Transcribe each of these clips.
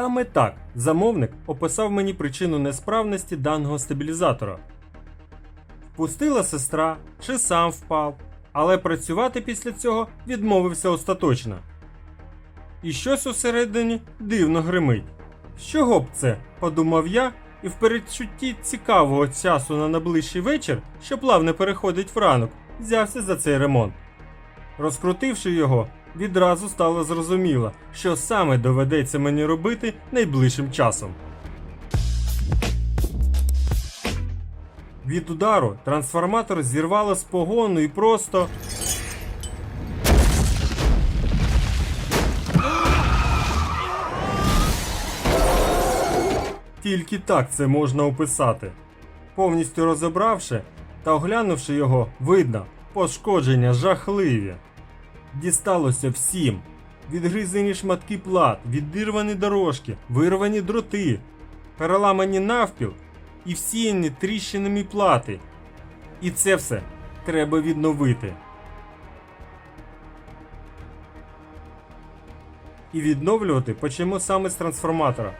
Саме так замовник описав мені причину несправності даного стабілізатора. Впустила сестра чи сам впав, але працювати після цього відмовився остаточно. І щось усередині дивно гримить. З чого б це? подумав я, і в передчутті цікавого часу на найближчий вечір, що плавно переходить в ранок, взявся за цей ремонт. Розкрутивши його, відразу стало зрозуміло, що саме доведеться мені робити найближчим часом. Від удару трансформатор зірвало з погону і просто. Тільки так це можна описати. Повністю розібравши та оглянувши його, видно, пошкодження жахливі. Дісталося всім. Відгризані шматки плат, відірвані дорожки, вирвані дроти, переламані навпіл і всіяні тріщинами плати. І це все треба відновити. І відновлювати почнемо саме з трансформатора.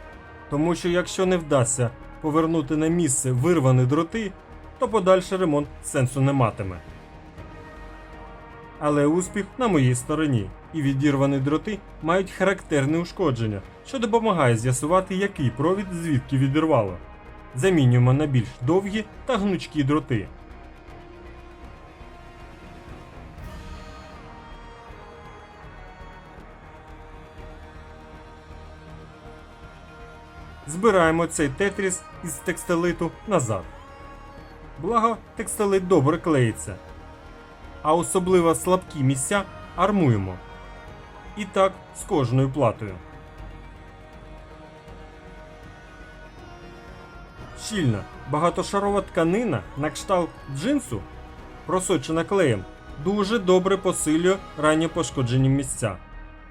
Тому що якщо не вдасться повернути на місце вирвані дроти, то подальший ремонт сенсу не матиме. Але успіх на моїй стороні, і відірвані дроти мають характерне ушкодження, що допомагає з'ясувати, який провід звідки відірвало. Замінюємо на більш довгі та гнучкі дроти. Збираємо цей тетріс із текстилиту назад. Благо, текстилит добре клеїться. А особливо слабкі місця армуємо. І так з кожною платою. Щільна, багатошарова тканина на кшталт джинсу, просочена клеєм, дуже добре посилює ранні пошкоджені місця.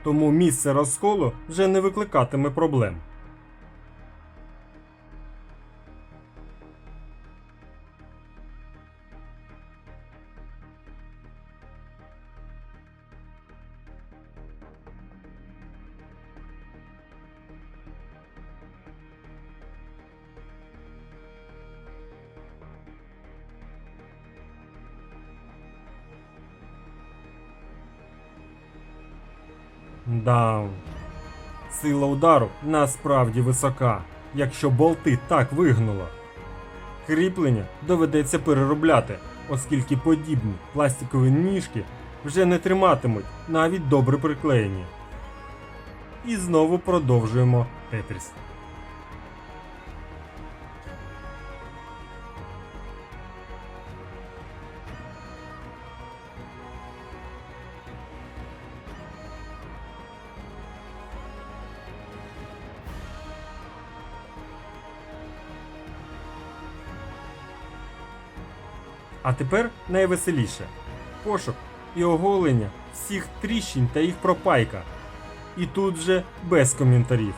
Тому місце розколу вже не викликатиме проблем. Да. Сила удару насправді висока, якщо болти так вигнуло. Кріплення доведеться переробляти, оскільки подібні пластикові ніжки вже не триматимуть навіть добре приклеєні. І знову продовжуємо Тетріс. А тепер найвеселіше пошук і оголення всіх тріщин та їх пропайка. І тут же без коментарів.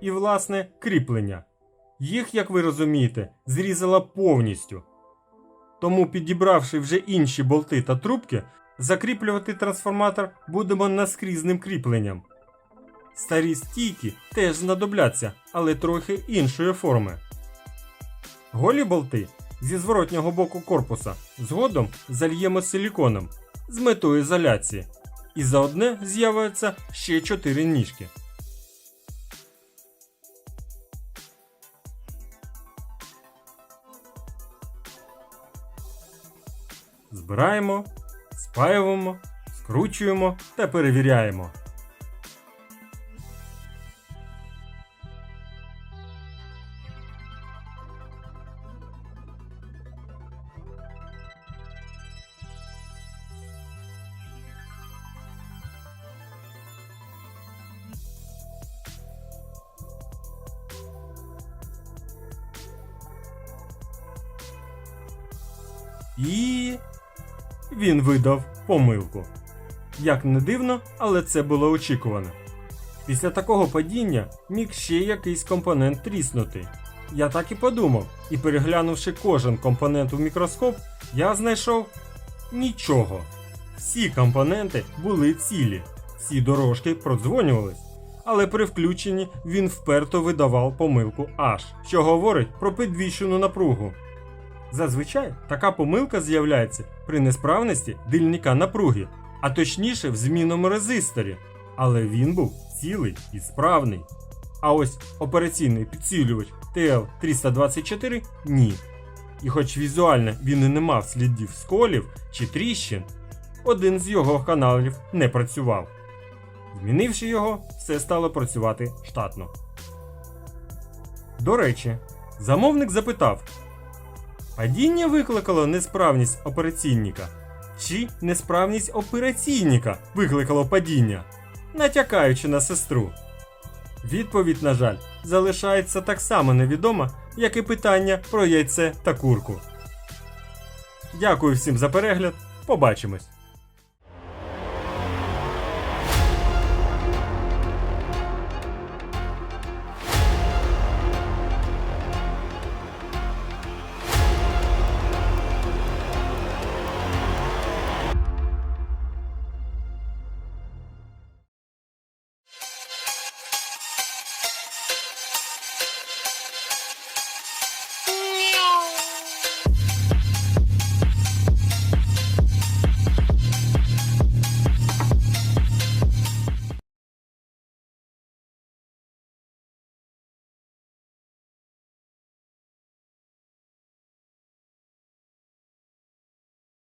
І, власне, кріплення. Їх, як ви розумієте, зрізала повністю. Тому, підібравши вже інші болти та трубки, закріплювати трансформатор будемо наскрізним кріпленням. Старі стійки теж знадобляться, але трохи іншої форми. Голі болти зі зворотнього боку корпуса згодом зальємо силіконом з метою ізоляції, і за одне з'являться ще 4 ніжки. Збираємо, спаюємо, скручуємо та перевіряємо. І він видав помилку. Як не дивно, але це було очікувано. Після такого падіння міг ще якийсь компонент тріснути. Я так і подумав, і переглянувши кожен компонент у мікроскоп, я знайшов нічого. Всі компоненти були цілі, всі дорожки продзвонювались, але при включенні він вперто видавав помилку H, що говорить про підвищену напругу. Зазвичай така помилка з'являється при несправності дильника напруги, а точніше в змінному резисторі. Але він був цілий і справний. А ось операційний підсилювач TL324 ні. І хоч візуально він і не мав слідів сколів чи тріщин, один з його каналів не працював. Змінивши його, все стало працювати штатно. До речі, замовник запитав, Падіння викликало несправність операційника. Чи несправність операційника викликало падіння, натякаючи на сестру. Відповідь, на жаль, залишається так само невідома, як і питання про яйце та курку. Дякую всім за перегляд. Побачимось!